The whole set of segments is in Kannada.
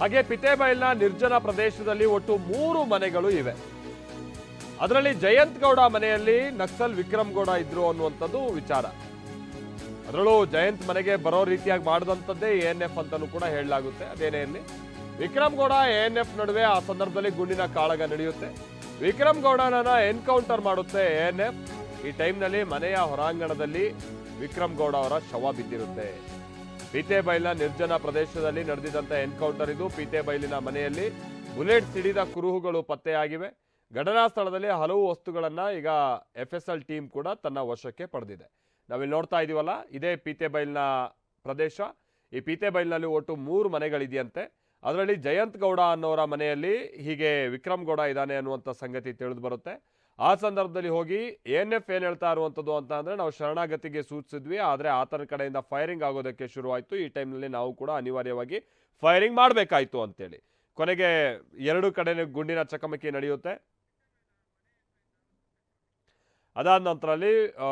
ಹಾಗೆ ಪಿತೇಬೈಲ್ನ ನಿರ್ಜನ ಪ್ರದೇಶದಲ್ಲಿ ಒಟ್ಟು ಮೂರು ಮನೆಗಳು ಇವೆ. ಅದರಲ್ಲಿ ಜಯಂತ್ ಗೌಡ ಮನೆಯಲ್ಲಿ ನಕ್ಸಲ್ ವಿಕ್ರಮ್ ಗೌಡ ಇದ್ರು ಅನ್ನುವಂಥದ್ದು ವಿಚಾರ. ಅದರಲ್ಲೂ ಜಯಂತ್ ಮನೆಗೆ ಬರೋ ರೀತಿಯಾಗಿ ಮಾಡಿದಂಥದ್ದೇ ಎ ಎನ್ ಎಫ್ ಅಂತಲೂ ಕೂಡ ಹೇಳಲಾಗುತ್ತೆ. ಅದೇನೇ ಇರಲಿ, Vikram Gowda A N F ನಡುವೆ ಆ ಸಂದರ್ಭದಲ್ಲಿ ಗುಂಡಿನ ಕಾಳಗ ನಡೆಯುತ್ತೆ. ವಿಕ್ರಮ್ ಗೌಡನನ್ನ ಎನ್ಕೌಂಟರ್ ಮಾಡುತ್ತೆ ಎ ಎನ್ ಎಫ್. ಈ ಟೈಮ್ನಲ್ಲಿ ಮನೆಯ ಹೊರಾಂಗಣದಲ್ಲಿ ವಿಕ್ರಮ್ ಗೌಡ ಅವರ ಶವ ಬಿದ್ದಿರುತ್ತೆ. ಪೀತೆಬೈಲ್ನ ನಿರ್ಜನ ಪ್ರದೇಶದಲ್ಲಿ ನಡೆದಿದ್ದಂಥ ಎನ್ಕೌಂಟರ್ ಇದು. ಪೀತೆಬೈಲಿನ ಮನೆಯಲ್ಲಿ ಬುಲೆಟ್ ಸಿಡಿದ ಕುರುಹುಗಳು ಪತ್ತೆಯಾಗಿವೆ. ಘಟನಾ ಸ್ಥಳದಲ್ಲಿ ಹಲವು ವಸ್ತುಗಳನ್ನು ಈಗ ಎಫ್ ಎಸ್ ಎಲ್ ಟೀಮ್ ಕೂಡ ತನ್ನ ವಶಕ್ಕೆ ಪಡೆದಿದೆ. ನಾವಿಲ್ಲಿ ನೋಡ್ತಾ ಇದೀವಲ್ಲ, ಇದೇ ಪೀತೆಬೈಲ್ನ ಪ್ರದೇಶ. ಈ ಪೀತೆಬೈಲ್ನಲ್ಲಿ ಒಟ್ಟು ಮೂರು ಮನೆಗಳಿದೆಯಂತೆ. ಅದರಲ್ಲಿ ಜಯಂತ್ ಗೌಡ ಅನ್ನೋರ ಮನೆಯಲ್ಲಿ ಹೀಗೆ ವಿಕ್ರಮ್ ಗೌಡ ಇದ್ದಾನೆ ಅನ್ನುವಂಥ ಸಂಗತಿ ತಿಳಿದು ಬರುತ್ತೆ. ಆ ಸಂದರ್ಭದಲ್ಲಿ ಹೋಗಿ ಎನ್ ಎಫ್ ಏನು ಹೇಳ್ತಾ ಇರುವಂಥದ್ದು ಅಂತ ಅಂದರೆ ನಾವು ಶರಣಾಗತಿಗೆ ಸೂಚಿಸಿದ್ವಿ ಆದರೆ ಆತನ ಕಡೆಯಿಂದ ಫೈರಿಂಗ್ ಆಗೋದಕ್ಕೆ ಶುರುವಾಯಿತು. ಈ ಟೈಮ್ನಲ್ಲಿ ನಾವು ಕೂಡ ಅನಿವಾರ್ಯವಾಗಿ ಫೈರಿಂಗ್ ಮಾಡಬೇಕಾಯಿತು ಅಂತೇಳಿ. ಕೊನೆಗೆ ಎರಡು ಕಡೆ ಗುಂಡಿನ ಚಕಮಕಿ ನಡೆಯುತ್ತೆ. ಅದಾದ ನಂತರದಲ್ಲಿ ಆ,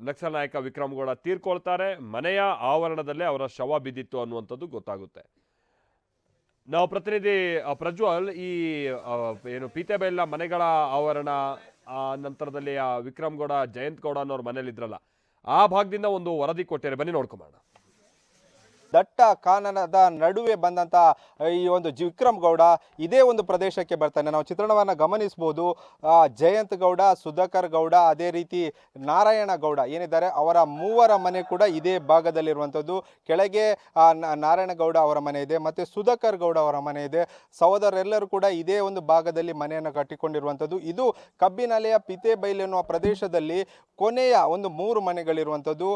ನಕ್ಸಲ್ ನಾಯಕ ವಿಕ್ರಮ್ ಗೌಡ ತೀರ್ಕೊಳ್ತಾರೆ. ಮನೆಯ ಆವರಣದಲ್ಲೇ ಅವರ ಶವ ಬಿದ್ದಿತ್ತು ಅನ್ನುವಂಥದ್ದು ಗೊತ್ತಾಗುತ್ತೆ. ನಾವು ಪ್ರತಿನಿಧಿ ಪ್ರಜ್ವಲ್ ಈ ಏನು ಪೀತೆಬೈಲ್ನ ಮನೆಗಳ ಆವರಣ ನಂತರದಲ್ಲಿ ಆ ವಿಕ್ರಮ್ ಗೌಡ ಜಯಂತ್ ಗೌಡ ಅನ್ನೋರು ಮನೇಲಿ ಇದ್ರಲ್ಲ ಆ ಭಾಗದಿಂದ ಒಂದು ವರದಿ ಕೊಟ್ಟಿದ್ದಾರೆ. ಬನ್ನಿ ನೋಡ್ಕೊಂಬೋಣ ದಟ್ಟ ಕಾನನದ ನಡುವೆ ಬಂದಂತ ಈ ಒಂದು ವಿಕ್ರಮ್ ಗೌಡ ಇದೇ ಒಂದು ಪ್ರದೇಶಕ್ಕೆ ಬರ್ತಾನೆ. ನಾವು ಚಿತ್ರಣವನ್ನು ಗಮನಿಸಬಹುದು ಜಯಂತ್ ಗೌಡ, ಸುಧಾಕರ್ ಗೌಡ, ಅದೇ ರೀತಿ ನಾರಾಯಣ ಗೌಡ ಏನಿದ್ದಾರೆ, ಅವರ ಮೂವರ ಮನೆ ಕೂಡ ಇದೇ ಭಾಗದಲ್ಲಿರುವಂಥದ್ದು. ಕೆಳಗೆ ನಾರಾಯಣ ಗೌಡ ಅವರ ಮನೆ ಇದೆ, ಮತ್ತೆ ಸುಧಾಕರ್ ಗೌಡ ಅವರ ಮನೆ ಇದೆ. ಸಹೋದರರೆಲ್ಲರೂ ಕೂಡ ಇದೇ ಒಂದು ಭಾಗದಲ್ಲಿ ಮನೆಯನ್ನು ಕಟ್ಟಿಕೊಂಡಿರುವಂಥದ್ದು. ಇದು ಕಬ್ಬಿನಲೆಯ ಪಿತೇಬೈಲ್ ಎನ್ನುವ ಪ್ರದೇಶದಲ್ಲಿ ಕೊನೆಯ ಒಂದು ಮೂರು ಮನೆಗಳಿರುವಂಥದ್ದು.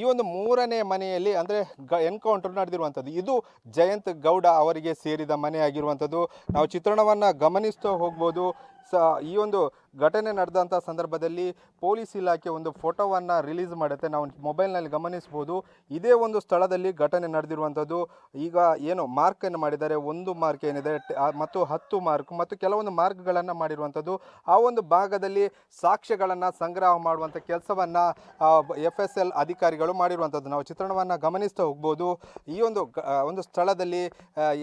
ಈ ಒಂದು ಮೂರನೇ ಮನೆಯಲ್ಲಿ ಅಂದರೆ ಗ ಎನ್ಕೌಂಟರ್ ನಡೆದಿರುವಂಥದ್ದು. ಇದು ಜಯಂತ್ ಗೌಡ ಅವರಿಗೆ ಸೇರಿದ ಮನೆ ಆಗಿರುವಂಥದ್ದು ನಾವು ಚಿತ್ರಣವನ್ನು ಗಮನಿಸ್ತಾ ಹೋಗ್ಬೋದು. ಸ, ಈ ಒಂದು ಘಟನೆ ನಡೆದಂಥ ಸಂದರ್ಭದಲ್ಲಿ ಪೊಲೀಸ್ ಇಲಾಖೆ ಒಂದು ಫೋಟೋವನ್ನು ರಿಲೀಸ್ ಮಾಡುತ್ತೆ. ನಾವು ಮೊಬೈಲ್ನಲ್ಲಿ ಗಮನಿಸ್ಬೋದು ಇದೇ ಒಂದು ಸ್ಥಳದಲ್ಲಿ ಘಟನೆ ನಡೆದಿರುವಂಥದ್ದು ಈಗ ಏನು ಮಾರ್ಕನ್ನು ಮಾಡಿದ್ದಾರೆ. ಒಂದು ಮಾರ್ಕ್ ಏನಿದೆ ಮತ್ತು ಹತ್ತು ಮಾರ್ಕ್ ಮತ್ತು ಕೆಲವೊಂದು ಮಾರ್ಕ್ಗಳನ್ನು ಮಾಡಿರುವಂಥದ್ದು ಆ ಒಂದು ಭಾಗದಲ್ಲಿ ಸಾಕ್ಷ್ಯಗಳನ್ನು ಸಂಗ್ರಹ ಮಾಡುವಂಥ ಕೆಲಸವನ್ನು ಎಫ್ ಎಸ್ ಎಲ್ ಅಧಿಕಾರಿಗಳು ಮಾಡಿರುವಂಥದ್ದು ನಾವು ಚಿತ್ರಣವನ್ನು ಗಮನಿಸ್ತಾ ಹೋಗ್ಬೋದು. ಈ ಒಂದು ಒಂದು ಸ್ಥಳದಲ್ಲಿ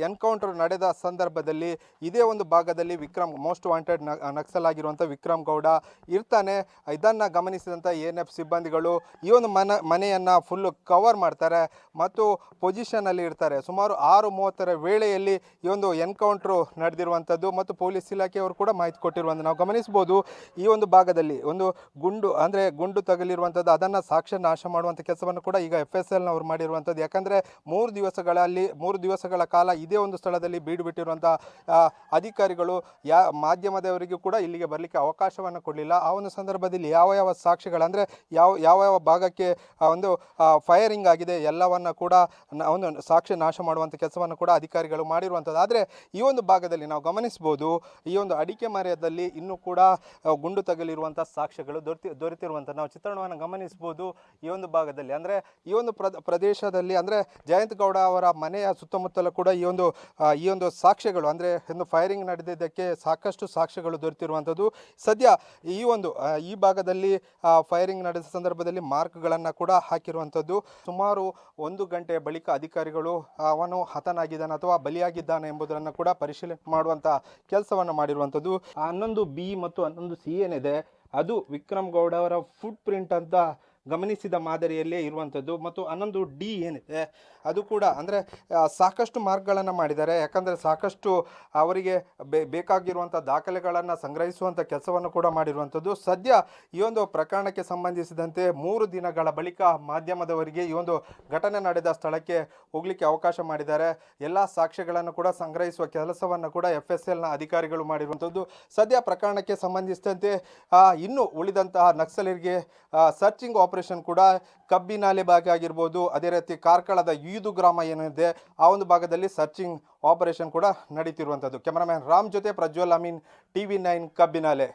ಎನ್ಕೌಂಟರ್ ನಡೆದ ಸಂದರ್ಭದಲ್ಲಿ ಇದೇ ಒಂದು ಭಾಗದಲ್ಲಿ ವಿಕ್ರಮ್, ಮೋಸ್ಟ್ ವಾಂಟೆಡ್ ನಕ್ಸಲ್ ಆಗಿರುವಂಥ ವಿಕ್ರಮ್ ಗೌಡ ಇರ್ತಾನೆ. ಇದನ್ನು ಗಮನಿಸಿದಂಥ ಎನ್ ಎಫ್ ಸಿಬ್ಬಂದಿಗಳು ಈ ಒಂದು ಮನ, ಮನೆಯನ್ನು ಫುಲ್ಲು ಕವರ್ ಮಾಡ್ತಾರೆ ಮತ್ತು ಪೊಸಿಷನಲ್ಲಿ ಇರ್ತಾರೆ. ಸುಮಾರು ಆರು ಮೂವತ್ತರ ವೇಳೆಯಲ್ಲಿ ಈ ಒಂದು ಎನ್ಕೌಂಟ್ರು ನಡೆದಿರುವಂಥದ್ದು ಮತ್ತು ಪೊಲೀಸ್ ಇಲಾಖೆಯವರು ಕೂಡ ಮಾಹಿತಿ ಕೊಟ್ಟಿರುವಂಥ ನಾವು ಗಮನಿಸ್ಬೋದು ಈ ಒಂದು ಭಾಗದಲ್ಲಿ ಒಂದು ಗುಂಡು, ಅಂದರೆ ಗುಂಡು ತಗಲಿರುವಂಥದ್ದು ಅದನ್ನು ಸಾಕ್ಷ್ಯ ನಾಶ ಮಾಡುವಂಥ ಕೆಲಸವನ್ನು ಕೂಡ ಈಗ ಎಫ್ ಎಸ್ ಎಲ್ನವರು ಮಾಡಿರುವಂಥದ್ದು ಯಾಕಂದರೆ ಮೂರು ದಿವಸಗಳಲ್ಲಿ ಮೂರು ದಿವಸಗಳ ಕಾಲ ಇದೇ ಒಂದು ಸ್ಥಳದಲ್ಲಿ ಬೀಡು ಬಿಟ್ಟಿರುವಂಥ ಅಧಿಕಾರಿಗಳು ಯಾ, ಮಾಧ್ಯಮದವರಿಗೂ ಕೂಡ ಇಲ್ಲಿಗೆ ಬರಲಿಕ್ಕೆ ಅವಕಾಶವನ್ನು ಕೊಡಲಿಲ್ಲ. ಆ ಒಂದು ಸಂದರ್ಭದಲ್ಲಿ ಯಾವ ಯಾವ ಸಾಕ್ಷಿಗಳು, ಅಂದರೆ ಯಾವ ಯಾವ ಯಾವ ಭಾಗಕ್ಕೆ ಒಂದು ಫೈರಿಂಗ್ ಆಗಿದೆ, ಎಲ್ಲವನ್ನು ಕೂಡ ಒಂದು ಸಾಕ್ಷಿ ನಾಶ ಮಾಡುವಂಥ ಕೆಲಸವನ್ನು ಕೂಡ ಅಧಿಕಾರಿಗಳು ಮಾಡಿರುವಂಥದ್ದು ಆದರೆ ಈ ಒಂದು ಭಾಗದಲ್ಲಿ ನಾವು ಗಮನಿಸ್ಬೋದು ಈ ಒಂದು ಅಡಿಕೆ ಮರದಲ್ಲಿ ಇನ್ನೂ ಕೂಡ ಗುಂಡು ತಗಲಿರುವಂಥ ಸಾಕ್ಷ್ಯಗಳು ದೊರೆತಿ ದೊರೆತಿರುವಂಥ ನಾವು ಚಿತ್ರಣವನ್ನು ಗಮನಿಸ್ಬೋದು ಈ ಒಂದು ಭಾಗದಲ್ಲಿ. ಅಂದರೆ ಈ ಒಂದು ಪ್ರದ ಪ್ರದೇಶದಲ್ಲಿ, ಅಂದರೆ ಜಯಂತ್ ಗೌಡ ಅವರ ಮನೆಯ ಸುತ್ತಮುತ್ತಲೂ ಕೂಡ ಈ ಒಂದು ಈ ಒಂದು ಸಾಕ್ಷ್ಯಗಳು ಅಂದರೆ ಒಂದು ಫೈರಿಂಗ್ ನಡೆದಿದ್ದಕ್ಕೆ ಸಾಕಷ್ಟು ಸಾಕ್ಷ್ಯಗಳು ದೊರೆತಿರುವಂಥದ್ದು. ಸದ್ಯ ಈ ಒಂದು ಈ ಭಾಗದಲ್ಲಿ ಫೈರಿಂಗ್ ನಡೆದ ಸಂದರ್ಭದಲ್ಲಿ ಮಾರ್ಕ್ಗಳನ್ನು ಕೂಡ ಹಾಕಿರುವಂಥದ್ದು. ಸುಮಾರು ಒಂದು ಗಂಟೆ ಬಳಿಕ ಅಧಿಕಾರಿಗಳು ಅವನು ಹತನಾಗಿದ್ದಾನೆ ಅಥವಾ ಬಲಿಯಾಗಿದ್ದಾನೆ ಎಂಬುದನ್ನು ಕೂಡ ಪರಿಶೀಲನೆ ಮಾಡುವಂಥ ಕೆಲಸವನ್ನು ಮಾಡಿರುವಂಥದ್ದು. ಹನ್ನೊಂದು ಬಿ ಮತ್ತು ಹನ್ನೊಂದು ಸಿ ಏನಿದೆ, ಅದು ವಿಕ್ರಮ್ ಗೌಡ ಅವರ ಫುಟ್ ಪ್ರಿಂಟ್ ಅಂತ ಗಮನಿಸಿದ ಮಾದರಿಯಲ್ಲೇ ಇರುವಂಥದ್ದು. ಮತ್ತು ಹನ್ನೊಂದು ಡಿ ಏನಿದೆ, ಅದು ಕೂಡ ಅಂದರೆ ಸಾಕಷ್ಟು ಮಾರ್ಕ್ಗಳನ್ನು ಮಾಡಿದ್ದಾರೆ. ಯಾಕಂದರೆ ಸಾಕಷ್ಟು ಅವರಿಗೆ ಬೇಕಾಗಿರುವಂಥ ದಾಖಲೆಗಳನ್ನು ಸಂಗ್ರಹಿಸುವಂಥ ಕೆಲಸವನ್ನು ಕೂಡ ಮಾಡಿರುವಂಥದ್ದು. ಸದ್ಯ ಈ ಒಂದು ಪ್ರಕರಣಕ್ಕೆ ಸಂಬಂಧಿಸಿದಂತೆ ಮೂರು ದಿನಗಳ ಬಳಿಕ ಮಾಧ್ಯಮದವರಿಗೆ ಈ ಒಂದು ಘಟನೆ ನಡೆದ ಸ್ಥಳಕ್ಕೆ ಹೋಗಲಿಕ್ಕೆ ಅವಕಾಶ ಮಾಡಿದ್ದಾರೆ. ಎಲ್ಲ ಸಾಕ್ಷ್ಯಗಳನ್ನು ಕೂಡ ಸಂಗ್ರಹಿಸುವ ಕೆಲಸವನ್ನು ಕೂಡ ಎಫ್ ಎಸ್ ಎಲ್ನ ಅಧಿಕಾರಿಗಳು ಮಾಡಿರುವಂಥದ್ದು. ಸದ್ಯ ಪ್ರಕರಣಕ್ಕೆ ಸಂಬಂಧಿಸಿದಂತೆ ಇನ್ನೂ ಉಳಿದಂತಹ ನಕ್ಸಲರಿಗೆ ಸರ್ಚಿಂಗ್ ಆಪರೇಷನ್ ಕೂಡ ಕಬ್ಬಿನಾಲೆ ಭಾಗ ಆಗಿರ್ಬೋದು ಅದೇ ರೀತಿ ಕಾರ್ಕಳದ ಈದು ಗ್ರಾಮ ಏನಿದೆ, ಆ ಒಂದು ಭಾಗದಲ್ಲಿ ಸರ್ಚಿಂಗ್ ಆಪರೇಷನ್ ಕೂಡ ನಡೀತಿರುವಂಥದ್ದು. ಕ್ಯಾಮರಾಮ್ಯಾನ್ ರಾಮ್ ಜೊತೆ Prajwal Amin T V nine Kabbinale